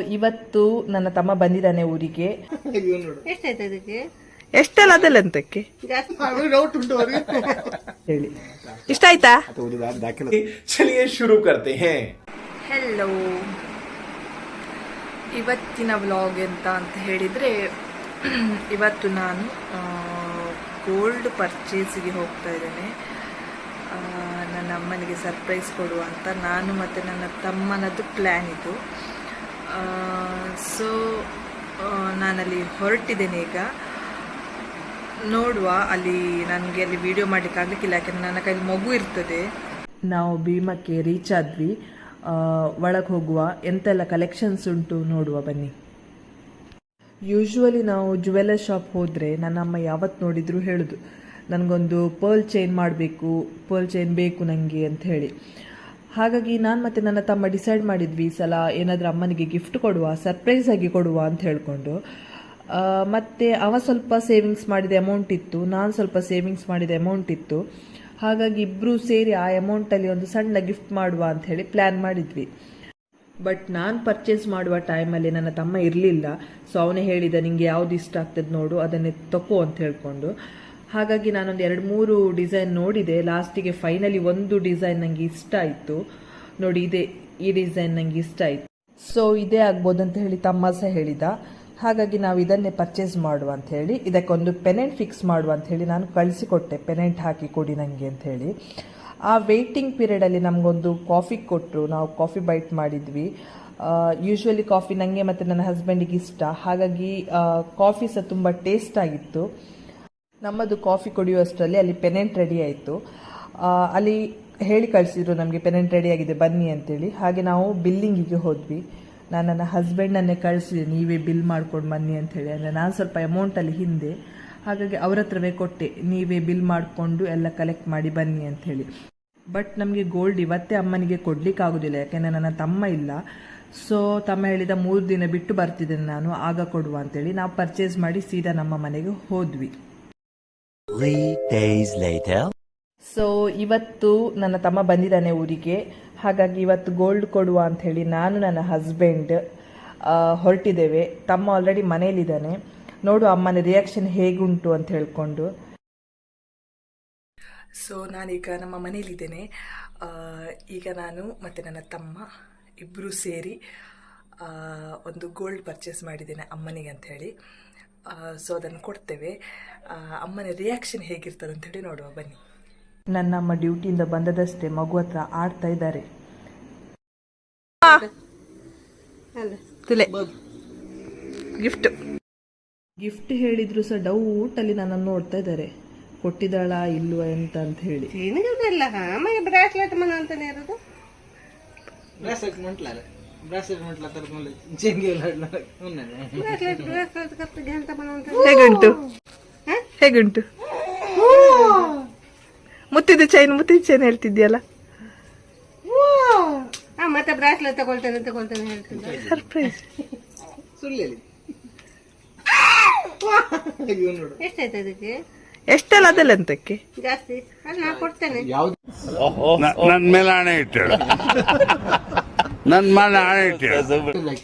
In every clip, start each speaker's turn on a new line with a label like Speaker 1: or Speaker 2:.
Speaker 1: ಇವತ್ತು ನನ್ನ ತಮ್ಮ ಬಂದಿದ್ದಾನೆ ಊರಿಗೆ.
Speaker 2: ಎಷ್ಟಲ್ಲ ಅದಕ್ಕೆ?
Speaker 1: ಅದೆಲ್ಲ ಅಂತಕ್ಕೆ ಹೇಳಿ. ಇಷ್ಟ ಆಯ್ತಾ?
Speaker 3: ಶುರು ಕರ್ತೆ
Speaker 1: ಹೆಲೋ ಇವತ್ತಿನ ವ್ಲಾಗ್ ಎಂತ ಅಂತ ಹೇಳಿದ್ರೆ ಇವತ್ತು ನಾನು ಗೋಲ್ಡ್ ಪರ್ಚೇಸಿಗೆ ಹೋಗ್ತಾ ಇದ್ದೇನೆ. ನನ್ನ ಅಮ್ಮನಿಗೆ ಸರ್ಪ್ರೈಸ್ ಕೊಡುವಂತ ನಾನು ಮತ್ತೆ ನನ್ನ ತಮ್ಮನದ್ದು ಪ್ಲ್ಯಾನ್ ಇದು ಸೊ ನಾನಲ್ಲಿ ಹೊರಟಿದ್ದೇನೆ ಈಗ. ನೋಡುವ, ಅಲ್ಲಿ ನನಗೆ ಅಲ್ಲಿ ವಿಡಿಯೋ ಮಾಡಲಿಕ್ಕೆ ಆಗಲಿಕ್ಕಿಲ್ಲ ಯಾಕಂದರೆ ನನ್ನ ಕೈಲಿ ಮಗು ಇರ್ತದೆ. ನಾವು ಭೀಮಕ್ಕೆ ರೀಚ್ ಆದ್ವಿ. ಒಳಗೆ ಹೋಗುವ, ಎಂತೆಲ್ಲ ಕಲೆಕ್ಷನ್ಸ್ ಉಂಟು ನೋಡುವ, ಬನ್ನಿ. ಯೂಶ್ವಲಿ ನಾವು ಜುವೆಲ್ಲರ್ ಶಾಪ್ ಹೋದರೆ ನನ್ನ ಅಮ್ಮ ಯಾವತ್ತು ನೋಡಿದ್ರು ಹೇಳೋದು. ನನಗೊಂದು ಪರ್ಲ್ ಚೈನ್ ಮಾಡಬೇಕು ಪರ್ಲ್ ಚೈನ್ ಬೇಕು ನನಗೆ ಅಂತ ಹೇಳಿ. ಹಾಗಾಗಿ ನಾನು ಮತ್ತೆ ನನ್ನ ತಮ್ಮ ಡಿಸೈಡ್ ಮಾಡಿದ್ವಿ ಈ ಸಲ ಏನಾದರೂ ಅಮ್ಮನಿಗೆ ಗಿಫ್ಟ್ ಕೊಡುವ ಸರ್ಪ್ರೈಸ್ ಆಗಿ ಕೊಡುವ ಅಂತ ಹೇಳಿಕೊಂಡು. ಮತ್ತೆ ಅವ ಸ್ವಲ್ಪ ಸೇವಿಂಗ್ಸ್ ಮಾಡಿದ ಅಮೌಂಟ್ ಇತ್ತು, ನಾನು ಸ್ವಲ್ಪ ಸೇವಿಂಗ್ಸ್ ಮಾಡಿದ ಅಮೌಂಟ್ ಇತ್ತು. ಹಾಗಾಗಿ ಇಬ್ಬರು ಸೇರಿ ಆ ಅಮೌಂಟಲ್ಲಿ ಒಂದು ಸಣ್ಣ ಗಿಫ್ಟ್ ಮಾಡುವ ಅಂತ ಹೇಳಿ ಪ್ಲ್ಯಾನ್ ಮಾಡಿದ್ವಿ. ಬಟ್ ನಾನು ಪರ್ಚೇಸ್ ಮಾಡುವ ಟೈಮಲ್ಲಿ ನನ್ನ ತಮ್ಮ ಇರಲಿಲ್ಲ. ಸೊ ಅವನೇ ಹೇಳಿದ ನಿಮಗೆ ಯಾವ್ದು ಇಷ್ಟ ಆಗ್ತದೆ ನೋಡು, ಅದನ್ನೇ ತಕೋ ಅಂತ ಹೇಳ್ಕೊಂಡು. ಹಾಗಾಗಿ ನಾನೊಂದು ಎರಡು ಮೂರು ಡಿಸೈನ್ ನೋಡಿದೆ. ಲಾಸ್ಟಿಗೆ ಫೈನಲಿ ಒಂದು ಡಿಸೈನ್ ನನಗೆ ಇಷ್ಟ ಆಯಿತು. ನೋಡಿ, ಇದೆ, ಈ ಡಿಸೈನ್ ನನಗೆ ಇಷ್ಟ ಆಯಿತು. ಸೊ ಇದೇ ಆಗ್ಬೋದು ಅಂತ ಹೇಳಿ ತಮ್ಮ ಸಹ ಹೇಳಿದ. ಹಾಗಾಗಿ ನಾವು ಇದನ್ನೇ ಪರ್ಚೇಸ್ ಮಾಡುವ ಅಂತ ಹೇಳಿ, ಇದಕ್ಕೊಂದು ಪೆನೆಂಟ್ ಫಿಕ್ಸ್ ಮಾಡುವ ಅಂತ ಹೇಳಿ ನಾನು ಕಳಿಸಿಕೊಟ್ಟೆ. ಪೆನೆಂಟ್ ಹಾಕಿ ಕೊಡಿ ನನಗೆ ಅಂತ ಹೇಳಿ. ಆ ವೇಟಿಂಗ್ ಪೀರಿಯಡಲ್ಲಿ ನಮಗೊಂದು ಕಾಫಿ ಕೊಟ್ಟರು ನಾವು ಕಾಫಿ ಬೈಟ್ ಮಾಡಿದ್ವಿ. ಯೂಶ್ವಲಿ ಕಾಫಿ ನನಗೆ ಮತ್ತು ನನ್ನ ಹಸ್ಬೆಂಡಿಗೆ ಇಷ್ಟ. ಹಾಗಾಗಿ ಕಾಫಿ ಸಹ ತುಂಬ ಟೇಸ್ಟ್ ಆಗಿತ್ತು. ನಮ್ಮದು ಕಾಫಿ ಕುಡಿಯುವಷ್ಟರಲ್ಲಿ ಅಲ್ಲಿ ಪೆನೆಂಟ್ ರೆಡಿ ಆಯಿತು. ಅಲ್ಲಿ ಹೇಳಿ ಕಳಿಸಿದ್ರು ನಮಗೆ ಪೆನೆಂಟ್ ರೆಡಿ ಆಗಿದೆ, ಬನ್ನಿ ಅಂತೇಳಿ. ಹಾಗೆ ನಾವು ಬಿಲ್ಲಿಂಗಿಗೆ ಹೋದ್ವಿ. ನಾನು ನನ್ನ ಹಸ್ಬೆಂಡನ್ನೇ ಕಳಿಸಿದೆ, ನೀವೇ ಬಿಲ್ ಮಾಡ್ಕೊಂಡು ಬನ್ನಿ ಅಂಥೇಳಿ ಅಂದರೆ ನಾನು ಸ್ವಲ್ಪ ಅಮೌಂಟಲ್ಲಿ ಹಿಂದೆ. ಹಾಗಾಗಿ ಅವ್ರ ಹತ್ರವೇ ಕೊಟ್ಟೆ, ನೀವೇ ಬಿಲ್ ಮಾಡಿಕೊಂಡು ಎಲ್ಲ ಕಲೆಕ್ಟ್ ಮಾಡಿ ಬನ್ನಿ ಅಂಥೇಳಿ ಬಟ್ ನಮಗೆ ಗೋಲ್ಡ್ ಇವತ್ತೇ ಅಮ್ಮನಿಗೆ ಕೊಡ್ಲಿಕ್ಕೆ ಆಗೋದಿಲ್ಲ, ಯಾಕೆಂದರೆ ನನ್ನ ತಮ್ಮ ಇಲ್ಲ. ಸೊ ತಮ್ಮ ಹೇಳಿದ ಮೂರು ದಿನ ಬಿಟ್ಟು ಬರ್ತಿದ್ದೇನೆ ನಾನು, ಆಗ ಕೊಡುವ ಅಂತೇಳಿ ನಾವು ಪರ್ಚೇಸ್ ಮಾಡಿ ಸೀದಾ ನಮ್ಮ ಮನೆಗೆ ಹೋದ್ವಿ. ಸೊ ಇವತ್ತು ನನ್ನ ತಮ್ಮ ಬಂದಿದ್ದಾನೆ ಊರಿಗೆ. ಹಾಗಾಗಿ ಇವತ್ತು ಗೋಲ್ಡ್ ಕೊಡುವ ಅಂತ ಹೇಳಿ ನಾನು ನನ್ನ ಹಸ್ಬೆಂಡ್ ಹೊರಟಿದ್ದೇವೆ. ತಮ್ಮ ಆಲ್ರೆಡಿ ಮನೇಲಿದ್ದಾನೆ ನೋಡು ಅಮ್ಮನ ರಿಯಾಕ್ಷನ್ ಹೇಗುಂಟು ಅಂತ ಹೇಳ್ಕೊಂಡು. ಸೊ ನಾನೀಗ ನಮ್ಮ ಮನೇಲಿದ್ದೇನೆ ಈಗ ನಾನು ಮತ್ತು ನನ್ನ ತಮ್ಮ ಇಬ್ಬರು ಸೇರಿ ಒಂದು ಗೋಲ್ಡ್ ಪರ್ಚೇಸ್ ಮಾಡಿದ್ದೇನೆ ಅಮ್ಮನಿಗೆ ಅಂತ ಹೇಳಿ ಸೊ ಅದನ್ನು ಕೊಡ್ತೇವೆ. ಅಮ್ಮನ ರಿಯಾಕ್ಷನ್ ಹೇಗಿರ್ತದೆ ಅಂತ ಹೇಳಿ ನೋಡುವ ಬನ್ನಿ. ನನ್ನ ಅಮ್ಮ ಡ್ಯೂಟಿಯಿಂದ ಬಂದದಷ್ಟೇ ಮಗು ಹತ್ರ ಆಡ್ತಾ ಇದ್ದಾರೆ. ಗಿಫ್ಟ್ ಗಿಫ್ಟ್ ಹೇಳಿದ್ರು ಸಹ ಡೌಟ್ ಅಲ್ಲಿ ನನ್ನನ್ನು ನೋಡ್ತಾ ಇದ್ದಾರೆ. ಕೊಟ್ಟಿದ್ದಾಳ ಇಲ್ವಾ ಎಂತ ಅಂತ ಹೇಳಿ.
Speaker 2: ಬ್ರಾಸ್ಲೆಟ್ ಮನ ಅಂತಾನೆ ಇರೋದು?
Speaker 3: ಬ್ರಾಸ್ಲೆಟ್
Speaker 1: ಹೇಗುಂಟು ಹೇಗುಂಟು ಮುತ್ತಿದ ಚೈನ್ ಮುತ್ತಿದ ಚೈನ್ ಹೇಳ್ತಿದ್ಯಲ್ಲ?
Speaker 2: ಹಾ ಮತ್ತೆ ಬ್ರಾಸ್ಲೆಟ್ ತಗೊಳ್ತೇನೆ ತಗೊಳ್ತೇನೆ ಹೇಳ್ತಿದ್ದೆ.
Speaker 1: ಸರ್ಪ್ರೈಸ್
Speaker 3: ಸುಳ್ಳು
Speaker 2: ಎಷ್ಟಾಯ್ತು ಅದಕ್ಕೆ?
Speaker 1: ಎಷ್ಟೆಲ್ಲ ಅದಲ್ಲ ಅಂತಕ್ಕೆ
Speaker 2: ಜಾಸ್ತಿ. ಅಲ್ಲ ನಾ ಕೊಡ್ತೇನೆ.
Speaker 4: ನನ್ ಮೇಲೆ ಹಣೆ ಇಟ್ಟಳು. ನನ್ ಮನೆ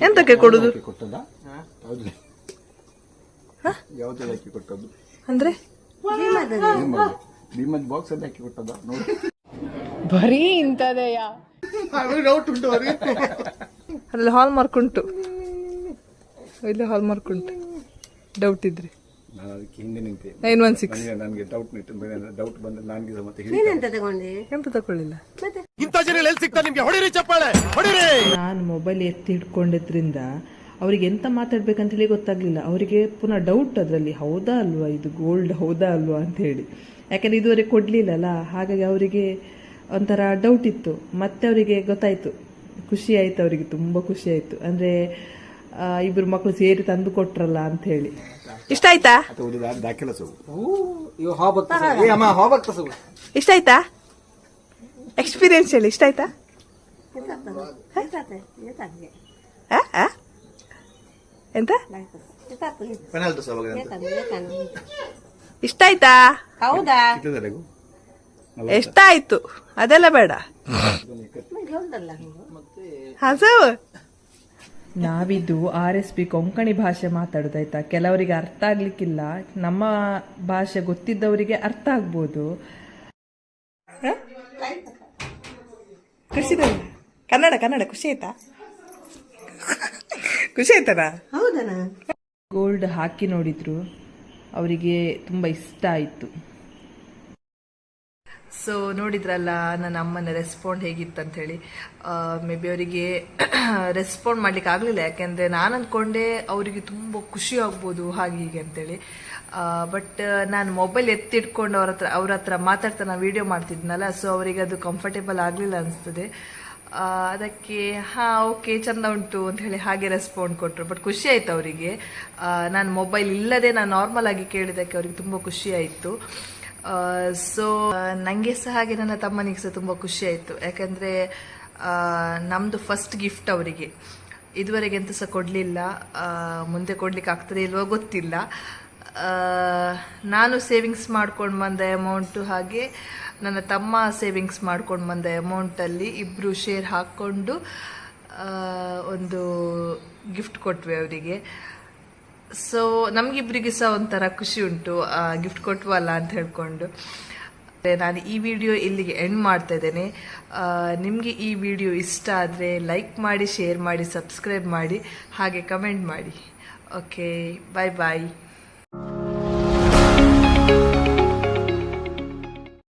Speaker 1: ಎಂತಕ್ಕೆ ಕೊಡುದು?
Speaker 3: ಕೊಟ್ಟದ ಹೌದು ಯಾವ್ದು ಹಾಕಿ ಕೊಟ್ಟದ್ದು?
Speaker 1: ಅಂದ್ರೆ?
Speaker 3: ಭೀಮದ್ ಬಾಕ್ಸ್ ಅಲ್ಲಿ ಹಾಕಿ ಕೊಟ್ಟದ ನೋಡಿ.
Speaker 1: ಬರೀ ಇಂಥದೆಯ?
Speaker 3: ಡೌಟ್ ಉಂಟು
Speaker 1: ಹಾಲ್ ಮಾರ್ಕ್ ಉಂಟು. ಇಲ್ಲಿ ಹಾಲ್ ಮಾರ್ಕ್ ಉಂಟು. ಡೌಟ್ ಇದ್ರೆ.
Speaker 3: ನಾನು ಅದಕ್ಕೆ ಹಿಂದೆ ನಿಂತೆ.
Speaker 1: ನೈನ್ ಒನ್ ಸಿಕ್ಸ್
Speaker 3: ನನಗೆ ಡೌಟ್ ಡೌಟ್ ಬಂದ್ರೆ ನನಗೆ ಮತ್ತೆ? ಹೇಳಿ
Speaker 2: ಸಿಗ್ತಾರೆ ನಿಮ್ಗೆ?
Speaker 1: ಹೊಡಿರಿ ಚಪ್ಪಾಳೆ
Speaker 2: ಹೊಡಿರಿ!
Speaker 1: ನಾನು ಮೊಬೈಲ್ ಎತ್ತಿ ಹಿಡ್ಕೊಂಡಿದ್ರಿಂದ ಅವರಿಗೆ ಎಂತ ಮಾತಾಡ್ಬೇಕಂತ ಹೇಳಿ ಗೊತ್ತಾಗ್ಲಿಲ್ಲ. ಅವರಿಗೆ ಪುನಃ ಡೌಟ್ ಅದರಲ್ಲಿ ಹೌದಾ ಅಲ್ವಾ ಇದು ಗೋಲ್ಡ್ ಹೌದಾ ಅಲ್ವಾ ಅಂತ ಹೇಳಿ. ಯಾಕಂದ್ರೆ ಇದುವರೆಗೆ ಕೊಡ್ಲಿಲ್ಲಲ್ಲ ಹಾಗಾಗಿ ಅವರಿಗೆ ಒಂಥರ ಡೌಟ್ ಇತ್ತು. ಮತ್ತೆ ಅವರಿಗೆ ಗೊತ್ತಾಯ್ತು. ಖುಷಿ ಆಯ್ತು ಅವರಿಗೆ ತುಂಬಾ ಖುಷಿ ಆಯ್ತು. ಅಂದ್ರೆ ಆ, ಇಬ್ರು ಮಕ್ಕಳು ಸೇರಿ ತಂದು ಕೊಟ್ರಲ್ಲ ಅಂತ ಹೇಳಿ. ಇಷ್ಟ ಆಯ್ತಾ?
Speaker 3: ಅದು ದಾಖಲೆ ಸು. ಇವು ಹಾಬಕ್ತ ಏ ಅಮ್ಮ ಹಾಬಕ್ತ ಸು
Speaker 1: ಇಷ್ಟ ಆಯ್ತಾ? ಎಕ್ಸ್ಪೀರಿಯನ್ಸ್ ಹೇಳಿ ಇಷ್ಟ ಆಯ್ತಾ? ಎಂತ? ಇಷ್ಟ ಆಯ್ತಾ?
Speaker 2: ಹೌದಾ?
Speaker 1: ಎಷ್ಟಾಯ್ತು ಅದೆಲ್ಲ ಬೇಡ.
Speaker 2: ಮತ್ತೆ ಉಂಟಲ್ಲ ನೀವು
Speaker 1: ಹಸವು ನಾವಿದು ಆರ್ ಎಸ್ ಪಿ ಕೊಂಕಣಿ ಭಾಷೆ ಮಾತಾಡೋದಾಯ್ತಾ ಕೆಲವರಿಗೆ ಅರ್ಥ ಆಗ್ಲಿಕ್ಕಿಲ್ಲ. ನಮ್ಮ ಭಾಷೆ ಗೊತ್ತಿದ್ದವರಿಗೆ ಅರ್ಥ ಆಗ್ಬೋದು. ಹ? ಖುಷಿ ಕನ್ನಡ ಕನ್ನಡ ಖುಷಿ ಆಯ್ತಾ? ಖುಷಿ ಆಯ್ತನಾ?
Speaker 2: ಹೌದನಾ
Speaker 1: ಗೋಲ್ಡ್ ಹಾಕಿ ನೋಡಿದ್ರು ಅವರಿಗೆ ತುಂಬ ಇಷ್ಟ ಆಯಿತು. ಸೊ ನೋಡಿದ್ರಲ್ಲ, ನನ್ನ ಅಮ್ಮನ ರೆಸ್ಪಾಂಡ್ ಹೇಗಿತ್ತು ಅಂತ ಹೇಳಿ ಮೇ ಬಿ ಅವರಿಗೆ ರೆಸ್ಪಾಂಡ್ ಮಾಡ್ಲಿಕ್ಕೆ ಆಗಲಿಲ್ಲ. ಯಾಕೆಂದರೆ ನಾನು ಅಂದ್ಕೊಂಡೆ ಅವರಿಗೆ ತುಂಬ ಖುಷಿ ಆಗ್ಬೋದು ಹಾಗೆ ಹೀಗೆ ಅಂತೇಳಿ. ಬಟ್ ನಾನು ಮೊಬೈಲ್ ಎತ್ತಿಟ್ಕೊಂಡು ಅವ್ರ ಹತ್ರ ಅವ್ರ ಹತ್ರ ಮಾತಾಡ್ತಾ ನಾನು ವೀಡಿಯೋ ಮಾಡ್ತಿದ್ನಲ್ಲ ಸೊ ಅವರಿಗೆ ಅದು ಕಂಫರ್ಟೇಬಲ್ ಆಗಲಿಲ್ಲ ಅನಿಸ್ತದೆ. ಅದಕ್ಕೆ, ಹಾಂ ಓಕೆ ಚಂದ ಉಂಟು ಅಂತ ಹೇಳಿ ಹಾಗೆ ರೆಸ್ಪಾಂಡ್ ಕೊಟ್ಟರು ಬಟ್ ಖುಷಿ ಆಯ್ತು ಅವರಿಗೆ. ನಾನು ಮೊಬೈಲ್ ಇಲ್ಲದೆ ನಾನು ನಾರ್ಮಲ್ ಆಗಿ ಕೇಳಿದ್ದಕ್ಕೆ ಅವರಿಗೆ ತುಂಬ ಖುಷಿ ಆಯಿತು. ಸೊ ನನಗೆ ಸಹ ಹಾಗೆ ನನ್ನ ತಮ್ಮನಿಗೆ ಸಹ ತುಂಬ ಆಯಿತು. ಯಾಕಂದರೆ ನಮ್ಮದು ಫಸ್ಟ್ ಗಿಫ್ಟ್ ಅವರಿಗೆ. ಇದುವರೆಗೆ ಎಂತ ಸಹ ಕೊಡಲಿಲ್ಲ. ಮುಂದೆ ಕೊಡ್ಲಿಕ್ಕೆ ಆಗ್ತದೆ ಇಲ್ವೋ ಗೊತ್ತಿಲ್ಲ. ನಾನು ಸೇವಿಂಗ್ಸ್ ಮಾಡ್ಕೊಂಡು ಬಂದ ಅಮೌಂಟು ಹಾಗೆ ನನ್ನ ತಮ್ಮ ಸೇವಿಂಗ್ಸ್ ಮಾಡ್ಕೊಂಡು ಬಂದ ಅಮೌಂಟಲ್ಲಿ ಇಬ್ಬರು ಶೇರ್ ಹಾಕ್ಕೊಂಡು ಒಂದು ಗಿಫ್ಟ್ ಕೊಟ್ವಿ ಅವರಿಗೆ. ಸೊ ನಮಗಿಬ್ಬರಿಗೆ ಸಹ ಒಂಥರ ಖುಷಿ ಉಂಟು ಗಿಫ್ಟ್ ಕೊಟ್ವಲ್ಲ ಅಂತ ಹೇಳ್ಕೊಂಡು. ನಾನು ಈ ವಿಡಿಯೋ ಇಲ್ಲಿಗೆ ಎಂಡ್ ಮಾಡ್ತಾ ಇದ್ದೇನೆ. ನಿಮಗೆ ಈ ವಿಡಿಯೋ ಇಷ್ಟ ಆದರೆ ಲೈಕ್ ಮಾಡಿ ಶೇರ್ ಮಾಡಿ ಸಬ್ಸ್ಕ್ರೈಬ್ ಮಾಡಿ, ಹಾಗೆ ಕಮೆಂಟ್ ಮಾಡಿ. ಓಕೆ ಬಾಯ್ ಬಾಯ್